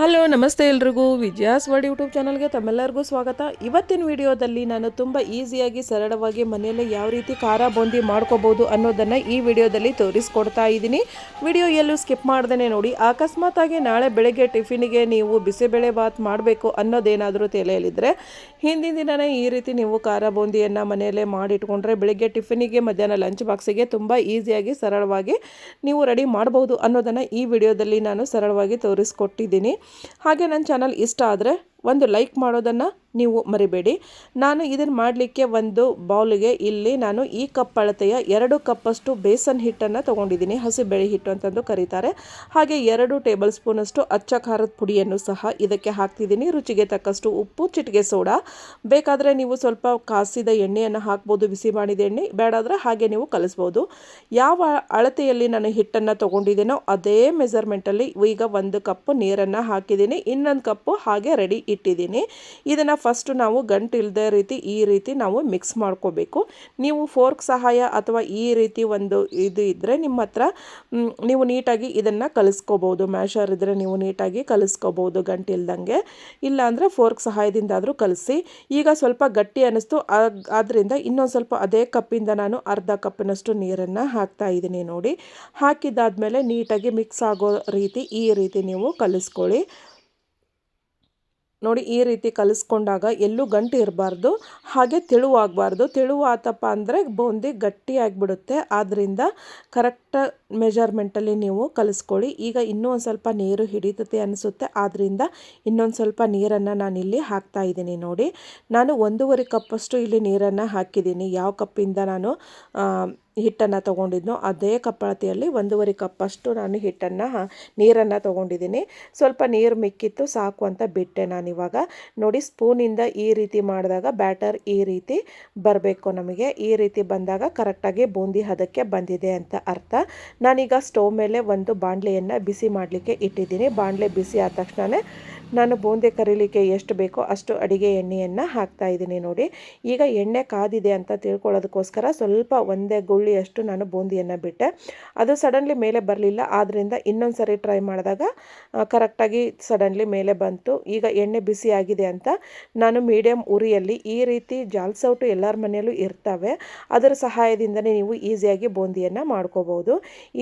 Hello, ನಮಸ್ತೆ ಎಲ್ರಿಗೂ. ವಿಜಯಾಸ್ word YouTube ಚಾನಲ್ಗೆ ತಮ್ಮೆಲ್ಲರಿಗೂ ಸ್ವಾಗತ. ಇವತ್ತಿನ ವಿಡಿಯೋದಲ್ಲಿ ನಾನು ತುಂಬ ಈಸಿಯಾಗಿ, ಸರಳವಾಗಿ ಮನೆಯಲ್ಲೇ ಯಾವ ರೀತಿ ಖಾರ ಬೂಂದಿ ಮಾಡ್ಕೋಬೋದು ಅನ್ನೋದನ್ನು ಈ ವಿಡಿಯೋದಲ್ಲಿ ತೋರಿಸ್ಕೊಡ್ತಾ ಇದ್ದೀನಿ. ವಿಡಿಯೋ ಎಲ್ಲೂ ಸ್ಕಿಪ್ ಮಾಡ್ದೇ ನೋಡಿ. ಅಕಸ್ಮಾತಾಗಿ ನಾಳೆ ಬೆಳಗ್ಗೆ ಟಿಫಿನಿಗೆ ನೀವು ಬಿಸಿಬೇಳೆ ಬಾತ್ ಮಾಡಬೇಕು ಅನ್ನೋದೇನಾದರೂ ತಲೆಯಲ್ಲಿದ್ದರೆ ಹಿಂದಿನ ದಿನವೇ ಈ ರೀತಿ ನೀವು ಖಾರ ಬೂಂದಿಯನ್ನು ಮನೆಯಲ್ಲೇ ಮಾಡಿಟ್ಕೊಂಡ್ರೆ ಬೆಳಗ್ಗೆ ಟಿಫಿನಿಗೆ, ಮಧ್ಯಾಹ್ನ ಲಂಚ್ ಬಾಕ್ಸಿಗೆ ತುಂಬ ಈಸಿಯಾಗಿ, ಸರಳವಾಗಿ ನೀವು ರೆಡಿ ಮಾಡ್ಬೋದು ಅನ್ನೋದನ್ನು ಈ ವಿಡಿಯೋದಲ್ಲಿ ನಾನು ಸರಳವಾಗಿ ತೋರಿಸ್ಕೊಟ್ಟಿದ್ದೀನಿ. ಹಾಗೆ ನನ್ನ ಚಾನಲ್ ಇಷ್ಟ ಆದರೆ ಒಂದು ಲೈಕ್ ಮಾಡೋದನ್ನು ನೀವು ಮರಿಬೇಡಿ. ನಾನು ಇದನ್ನು ಮಾಡಲಿಕ್ಕೆ ಒಂದು ಬೌಲಿಗೆ ಇಲ್ಲಿ ನಾನು ಈ ಕಪ್ ಅಳತೆಯ ಎರಡು ಕಪ್ಪಷ್ಟು ಬೇಸನ್ ಹಿಟ್ಟನ್ನು ತೊಗೊಂಡಿದ್ದೀನಿ. ಹಸಿಬೇಳೆ ಹಿಟ್ಟು ಅಂತಂದು ಕರೀತಾರೆ. ಹಾಗೆ ಎರಡು ಟೇಬಲ್ ಸ್ಪೂನಷ್ಟು ಅಚ್ಚ ಖಾರದ ಪುಡಿಯನ್ನು ಸಹ ಇದಕ್ಕೆ ಹಾಕ್ತಿದ್ದೀನಿ. ರುಚಿಗೆ ತಕ್ಕಷ್ಟು ಉಪ್ಪು, ಚಿಟಿಕೆ ಸೋಡಾ. ಬೇಕಾದರೆ ನೀವು ಸ್ವಲ್ಪ ಕಾಸಿದ ಎಣ್ಣೆಯನ್ನು ಹಾಕ್ಬೋದು, ಬಿಸಿ ಮಾಡಿದ ಎಣ್ಣೆ. ಬೇಡಾದರೆ ಹಾಗೆ ನೀವು ಕಲಿಸ್ಬೋದು. ಯಾವ ಅಳತೆಯಲ್ಲಿ ನಾನು ಹಿಟ್ಟನ್ನು ತೊಗೊಂಡಿದ್ದೀನೋ ಅದೇ ಮೆಜರ್ಮೆಂಟಲ್ಲಿ ಈಗ ಒಂದು ಕಪ್ ನೀರನ್ನು ಹಾಕಿದ್ದೀನಿ. ಇನ್ನೊಂದು ಕಪ್ಪು ಹಾಗೆ ರೆಡಿ ಇಟ್ಟಿದ್ದೀನಿ. ಇದನ್ನು ಫಸ್ಟು ನಾವು ಗಂಟು ಇಲ್ಲದೆ ರೀತಿ ಈ ರೀತಿ ನಾವು ಮಿಕ್ಸ್ ಮಾಡ್ಕೋಬೇಕು. ನೀವು ಫೋರ್ಕ್ ಸಹಾಯ ಅಥವಾ ಈ ರೀತಿ ಒಂದು ಇದು ಇದ್ದರೆ ನಿಮ್ಮ ಹತ್ರ ನೀವು ನೀಟಾಗಿ ಇದನ್ನು ಕಲಿಸ್ಕೋಬೋದು. ಮ್ಯಾಷರ್ ಇದ್ದರೆ ನೀವು ನೀಟಾಗಿ ಕಲಿಸ್ಕೋಬೋದು ಗಂಟು ಇಲ್ದಂಗೆ. ಇಲ್ಲಾಂದರೆ ಫೋರ್ಕ್ ಸಹಾಯದಿಂದಾದರೂ ಕಲಿಸಿ. ಈಗ ಸ್ವಲ್ಪ ಗಟ್ಟಿ ಅನ್ನಿಸ್ತು ಆದ್ದರಿಂದ ಇನ್ನೊಂದು ಸ್ವಲ್ಪ ಅದೇ ಕಪ್ಪಿಂದ ನಾನು ಅರ್ಧ ಕಪ್ಪಿನಷ್ಟು ನೀರನ್ನು ಹಾಕ್ತಾ ಇದ್ದೀನಿ ನೋಡಿ. ಹಾಕಿದ್ದಾದಮೇಲೆ ನೀಟಾಗಿ ಮಿಕ್ಸ್ ಆಗೋ ರೀತಿ ಈ ರೀತಿ ನೀವು ಕಲಿಸ್ಕೊಳ್ಳಿ. ನೋಡಿ ಈ ರೀತಿ ಕಲಿಸ್ಕೊಂಡಾಗ ಎಲ್ಲೂ ಗಂಟು ಇರಬಾರ್ದು, ಹಾಗೆ ತೆಳುವಾಗಬಾರ್ದು. ತೆಳುವಾತಪ್ಪ ಅಂದರೆ ಬೂಂದಿ ಗಟ್ಟಿಯಾಗಿಬಿಡುತ್ತೆ ಆದ್ದರಿಂದ ಕರೆಕ್ಟ್ ಮೆಜರ್ಮೆಂಟಲ್ಲಿ ನೀವು ಕಲಿಸ್ಕೊಳ್ಳಿ. ಈಗ ಇನ್ನೂ ಒಂದು ಸ್ವಲ್ಪ ನೀರು ಹಿಡಿತತೆ ಅನಿಸುತ್ತೆ. ಆದ್ದರಿಂದ ಇನ್ನೊಂದು ಸ್ವಲ್ಪ ನೀರನ್ನು ನಾನಿಲ್ಲಿ ಹಾಕ್ತಾ ಇದ್ದೀನಿ ನೋಡಿ. ನಾನು ಒಂದೂವರೆ ಕಪ್ಪಷ್ಟು ಇಲ್ಲಿ ನೀರನ್ನು ಹಾಕಿದ್ದೀನಿ. ಯಾವ ಕಪ್ಪಿಂದ ನಾನು ಹಿಟ್ಟನ್ನು ತೊಗೊಂಡಿದ್ನೋ, ಅದೇ ಕಪ್ಪಳತಿಯಲ್ಲಿ ಒಂದೂವರೆ ಕಪ್ಪಷ್ಟು ನಾನು ಹಿಟ್ಟನ್ನು ನೀರನ್ನು ತೊಗೊಂಡಿದ್ದೀನಿ. ಸ್ವಲ್ಪ ನೀರು ಮಿಕ್ಕಿತ್ತು, ಸಾಕು ಅಂತ ಬಿಟ್ಟೆ ನಾನಿವಾಗ ನೋಡಿ, ಸ್ಪೂನಿಂದ ಈ ರೀತಿ ಮಾಡಿದಾಗ ಬ್ಯಾಟರ್ ಈ ರೀತಿ ಬರಬೇಕು ನಮಗೆ. ಈ ರೀತಿ ಬಂದಾಗ ಕರೆಕ್ಟಾಗಿ ಬೂಂದಿ ಹದಕ್ಕೆ ಬಂದಿದೆ ಅಂತ ಅರ್ಥ. ನಾನೀಗ ಸ್ಟವ್ ಮೇಲೆ ಒಂದು ಬಾಣಲೆಯನ್ನು ಬಿಸಿ ಮಾಡಲಿಕ್ಕೆ ಇಟ್ಟಿದ್ದೀನಿ. ಬಾಣಲೆ ಬಿಸಿ ಆದ ತಕ್ಷಣವೇ ನಾನು ಬೂಂದಿ ಕರೀಲಿಕ್ಕೆ ಎಷ್ಟು ಬೇಕೋ ಅಷ್ಟು ಅಡಿಗೆ ಎಣ್ಣೆಯನ್ನು ಹಾಕ್ತಾ ಇದ್ದೀನಿ ನೋಡಿ. ಈಗ ಎಣ್ಣೆ ಕಾದಿದೆ ಅಂತ ತಿಳ್ಕೊಳ್ಳೋದಕ್ಕೋಸ್ಕರ ಸ್ವಲ್ಪ ಒಂದೇ ಗುಳ್ಳಿಯಷ್ಟು ನಾನು ಬೂಂದಿಯನ್ನು ಬಿಟ್ಟೆ. ಅದು ಸಡನ್ಲಿ ಮೇಲೆ ಬರಲಿಲ್ಲ ಆದ್ದರಿಂದ ಇನ್ನೊಂದು ಸರಿ ಟ್ರೈ ಮಾಡಿದಾಗ ಕರೆಕ್ಟಾಗಿ ಸಡನ್ಲಿ ಮೇಲೆ ಬಂತು. ಈಗ ಎಣ್ಣೆ ಬಿಸಿ ಆಗಿದೆ ಅಂತ ನಾನು ಮೀಡಿಯಮ್ ಉರಿಯಲ್ಲಿ ಈ ರೀತಿ ಜಾಲ್ಸೌಟು ಎಲ್ಲರ ಮನೆಯಲ್ಲೂ ಇರ್ತವೆ. ಅದರ ಸಹಾಯದಿಂದನೇ ನೀವು ಈಸಿಯಾಗಿ ಬೂಂದಿಯನ್ನು ಮಾಡ್ಕೋಬೋದು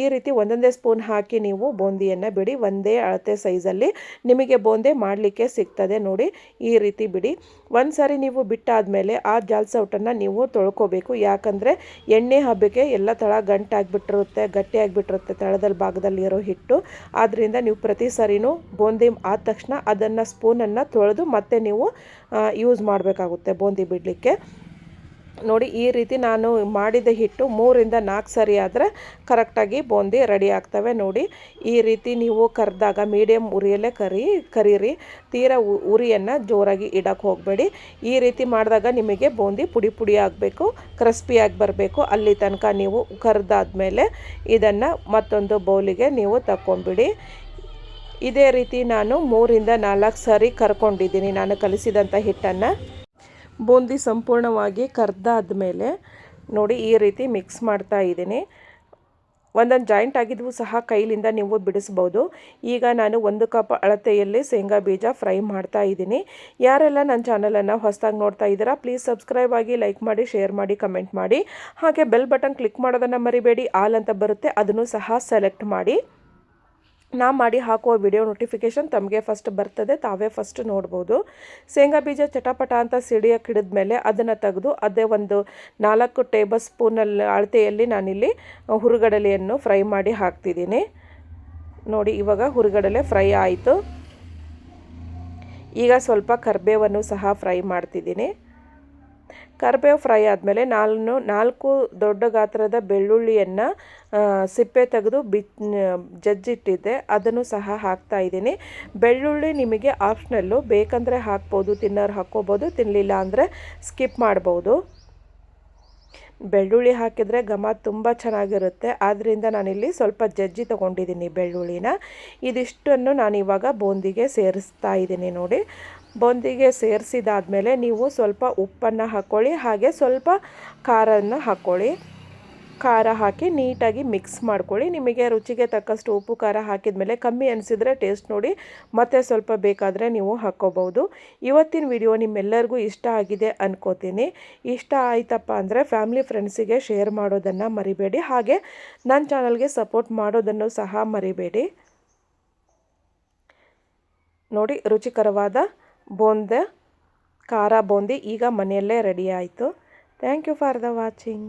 ಈ ರೀತಿ ಒಂದೊಂದೇ ಸ್ಪೂನ್ ಹಾಕಿ ನೀವು ಬೂಂದಿಯನ್ನು ಬಿಡಿ. ಒಂದೇ ಅಳತೆ ಸೈಜಲ್ಲಿ ನಿಮಗೆ ಬೂಂದಿ ಮಾಡಲಿಕ್ಕೆ ಸಿಗ್ತದೆ ನೋಡಿ, ಈ ರೀತಿ ಬಿಡಿ. ಒಂದು ಸಾರಿ ನೀವು ಬಿಟ್ಟಾದಮೇಲೆ ಆ ಜಾಲ್ಸೌಟನ್ನು ನೀವು ತೊಳ್ಕೋಬೇಕು. ಯಾಕಂದರೆ ಎಣ್ಣೆ ಹಬ್ಬಕ್ಕೆ ಎಲ್ಲ ತಳ ಗಂಟಾಗಿಬಿಟ್ಟಿರುತ್ತೆ ಗಟ್ಟಿ ಆಗಿಬಿಟ್ಟಿರುತ್ತೆ ತಳದಲ್ಲಿ ಭಾಗದಲ್ಲಿ ಇರೋ ಹಿಟ್ಟು. ಆದ್ದರಿಂದ ನೀವು ಪ್ರತಿ ಸರಿನೂ ಬೂಂದಿ ಆದ ತಕ್ಷಣ ಅದನ್ನು ಸ್ಪೂನನ್ನು ತೊಳೆದು ಮತ್ತೆ ನೀವು ಯೂಸ್ ಮಾಡಬೇಕಾಗುತ್ತೆ ಬೂಂದಿ ಬಿಡಲಿಕ್ಕೆ. ನೋಡಿ, ಈ ರೀತಿ ನಾನು ಮಾಡಿದ ಹಿಟ್ಟು ಮೂರಿಂದ ನಾಲ್ಕು ಸರಿ ಆದರೆ ಕರೆಕ್ಟಾಗಿ ಬೂಂದಿ ರೆಡಿ ಆಗ್ತವೆ. ನೋಡಿ, ಈ ರೀತಿ ನೀವು ಕರೆದಾಗ ಮೀಡಿಯಮ್ ಉರಿಯಲ್ಲೇ ಕರಿ, ಕರೀರಿ. ತೀರ ಉರಿಯನ್ನು ಜೋರಾಗಿ ಇಡಕ್ಕೆ ಹೋಗಬೇಡಿ. ಈ ರೀತಿ ಮಾಡಿದಾಗ ನಿಮಗೆ ಬೂಂದಿ ಪುಡಿ ಪುಡಿ ಆಗಬೇಕು ಕ್ರಿಸ್ಪಿಯಾಗಿ ಬರಬೇಕು. ಅಲ್ಲಿ ತನಕ ನೀವು ಕರೆದಾದ್ಮೇಲೆ ಇದನ್ನು ಮತ್ತೊಂದು ಬೌಲಿಗೆ ನೀವು ತಕ್ಕೊಂಬಿಡಿ. ಇದೇ ರೀತಿ ನಾನು ಮೂರಿಂದ ನಾಲ್ಕು ಸರಿ ಕರ್ಕೊಂಡಿದ್ದೀನಿ. ನಾನು ಕಲಿಸಿದಂಥ ಹಿಟ್ಟನ್ನು. ಬೂಂದಿ ಸಂಪೂರ್ಣವಾಗಿ ಕರ್ದಾದ್ಮೇಲೆ ನೋಡಿ ಈ ರೀತಿ ಮಿಕ್ಸ್ ಮಾಡ್ತಾ ಇದ್ದೀನಿ. ಒಂದೊಂದು ಜಾಯಿಂಟ್ ಆಗಿದ್ವು ಸಹ ಕೈಲಿಂದ ನೀವು ಬಿಡಿಸ್ಬೋದು. ಈಗ ನಾನು ಒಂದು ಕಪ್ ಅಳತೆಯಲ್ಲಿ ಶೇಂಗಾ ಬೀಜ ಫ್ರೈ ಮಾಡ್ತಾ ಇದ್ದೀನಿ. ಯಾರೆಲ್ಲ ನನ್ನ ಚಾನಲನ್ನು ಹೊಸದಾಗಿ ನೋಡ್ತಾ ಇದ್ದೀರಾ ಪ್ಲೀಸ್ ಸಬ್ಸ್ಕ್ರೈಬ್ ಆಗಿ ಲೈಕ್ ಮಾಡಿ ಶೇರ್ ಮಾಡಿ ಕಮೆಂಟ್ ಮಾಡಿ. ಹಾಗೆ ಬೆಲ್ ಬಟನ್ ಕ್ಲಿಕ್ ಮಾಡೋದನ್ನು ಮರಿಬೇಡಿ. ಆಲ್ ಅಂತ ಬರುತ್ತೆ, ಅದನ್ನು ಸಹ ಸೆಲೆಕ್ಟ್ ಮಾಡಿ. ನಾ ಮಾಡಿ ಹಾಕುವ ವಿಡಿಯೋ ನೋಟಿಫಿಕೇಷನ್ ತಮಗೆ ಫಸ್ಟ್ ಬರ್ತದೆ, ತಾವೇ ಫಸ್ಟ್ ನೋಡ್ಬೋದು. ಶೇಂಗಾ ಬೀಜ ಚಟಪಟ ಅಂತ ಸಿಡಿಯಕ್ಕೆ ಹಿಡಿದ್ಮೇಲೆ ಅದನ್ನು ತೆಗೆದು ಅದೇ ಒಂದು ನಾಲ್ಕು ಟೇಬಲ್ ಸ್ಪೂನಲ್ಲಿ ಅಳತೆಯಲ್ಲಿ ನಾನಿಲ್ಲಿ ಹುರುಗಡಲೆಯನ್ನು ಫ್ರೈ ಮಾಡಿ ಹಾಕ್ತಿದ್ದೀನಿ. ನೋಡಿ, ಇವಾಗ ಹುರುಗಡಲೆ ಫ್ರೈ ಆಯಿತು. ಈಗ ಸ್ವಲ್ಪ ಕರ್ಬೇವನ್ನು ಸಹ ಫ್ರೈ ಮಾಡ್ತಿದ್ದೀನಿ. ಕರಿಬೇವು ಫ್ರೈ ಆದಮೇಲೆ ನಾನು ನಾಲ್ಕು ದೊಡ್ಡ ಗಾತ್ರದ ಬೆಳ್ಳುಳ್ಳಿಯನ್ನು ಸಿಪ್ಪೆ ತೆಗೆದು ಬಿ ಜಜ್ಜಿಟ್ಟಿದ್ದೆ. ಅದನ್ನು ಸಹ ಹಾಕ್ತಾ ಇದ್ದೀನಿ. ಬೆಳ್ಳುಳ್ಳಿ ನಿಮಗೆ ಆಪ್ಷನಲ್ಲು. ಬೇಕಂದರೆ ಹಾಕ್ಬೋದು, ತಿನ್ನೋರು ಹಾಕ್ಕೋಬೋದು ತಿನ್ನಲಿಲ್ಲ ಅಂದರೆ ಸ್ಕಿಪ್ ಮಾಡ್ಬೋದು. ಬೆಳ್ಳುಳ್ಳಿ ಹಾಕಿದರೆ ಘಮ ತುಂಬ ಚೆನ್ನಾಗಿರುತ್ತೆ. ಆದ್ದರಿಂದ ನಾನಿಲ್ಲಿ ಸ್ವಲ್ಪ ಜಜ್ಜಿ ತೊಗೊಂಡಿದ್ದೀನಿ ಬೆಳ್ಳುಳ್ಳಿನ. ಇದಿಷ್ಟನ್ನು ನಾನು ಇವಾಗ ಬೂಂದಿಗೆ ಸೇರಿಸ್ತಾ ಇದ್ದೀನಿ ನೋಡಿ. ಬೂಂದಿಗೆ ಸೇರಿಸಿದಾದ್ಮೇಲೆ ನೀವು ಸ್ವಲ್ಪ ಉಪ್ಪನ್ನು ಹಾಕ್ಕೊಳ್ಳಿ ಹಾಗೆ ಸ್ವಲ್ಪ ಖಾರವನ್ನು ಹಾಕ್ಕೊಳ್ಳಿ ಖಾರ ಹಾಕಿ ನೀಟಾಗಿ ಮಿಕ್ಸ್ ಮಾಡ್ಕೊಳ್ಳಿ. ನಿಮಗೆ ರುಚಿಗೆ ತಕ್ಕಷ್ಟು ಉಪ್ಪು, ಖಾರ ಹಾಕಿದ ಮೇಲೆ ಕಮ್ಮಿ ಅನಿಸಿದರೆ ಟೇಸ್ಟ್ ನೋಡಿ, ಮತ್ತೆ ಸ್ವಲ್ಪ ಬೇಕಾದರೆ ನೀವು ಹಾಕ್ಕೋಬೋದು. ಇವತ್ತಿನ ವಿಡಿಯೋ ನಿಮ್ಮೆಲ್ಲರಿಗೂ ಇಷ್ಟ ಆಗಿದೆ ಅನ್ಕೋತೀನಿ. ಇಷ್ಟ ಆಯಿತಪ್ಪ ಅಂದರೆ ಫ್ಯಾಮಿಲಿ ಫ್ರೆಂಡ್ಸಿಗೆ ಶೇರ್ ಮಾಡೋದನ್ನು ಮರಿಬೇಡಿ. ಹಾಗೆ ನನ್ನ ಚಾನಲ್ಗೆ ಸಪೋರ್ಟ್ ಮಾಡೋದನ್ನು ಸಹ ಮರಿಬೇಡಿ. ನೋಡಿ, ರುಚಿಕರವಾದ ಬೋಂದೆ ಖಾರ ಬೂಂದಿ ಈಗ ಮನೆಯಲ್ಲೇ ರೆಡಿ ಆಯಿತು. Thank you for the watching